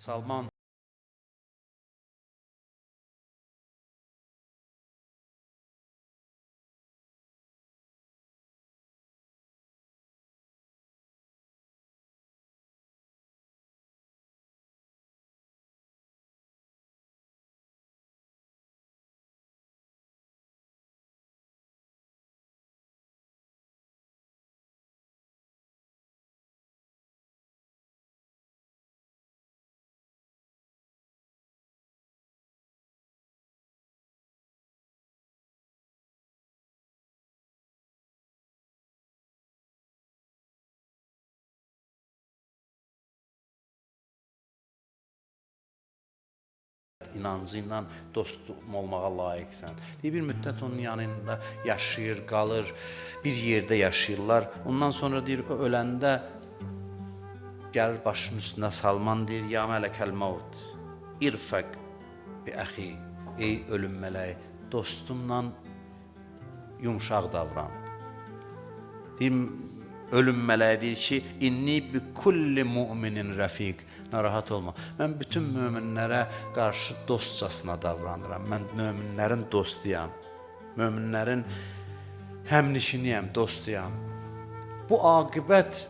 Salman. İnancı ilə dostum olmağa layiqsən. Deyir bir müddət onun yanında yaşayır, qalır, bir yerdə yaşayırlar. Ondan sonra deyir öləndə gəlir başının üstünə Salman deyir: "Ya mələkəl maut, irfaq bi əxi." Ey ölüm mələyi, dostumla yumşaq davran. Deyir, ölüm mələyi deyir ki, inni bi kulli mu'minin rəfiq. Narahat olma. Mən bütün möminlərə qarşı dostcasına davranıram. Mən möminlərin dostuyam. Möminlərin həmnişiniyəm, dostuyam. Bu aqibət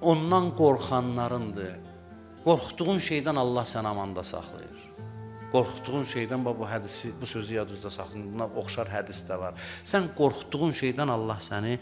ondan qorxanlarındır. Qorxduğun şeydən Allah səni amanda saxlayır. Qorxduğun şeydən bax, bu hədisi, bu sözü yadınızda saxlayın. Buna oxşar hədis də var. Sən qorxduğun şeydən Allah səni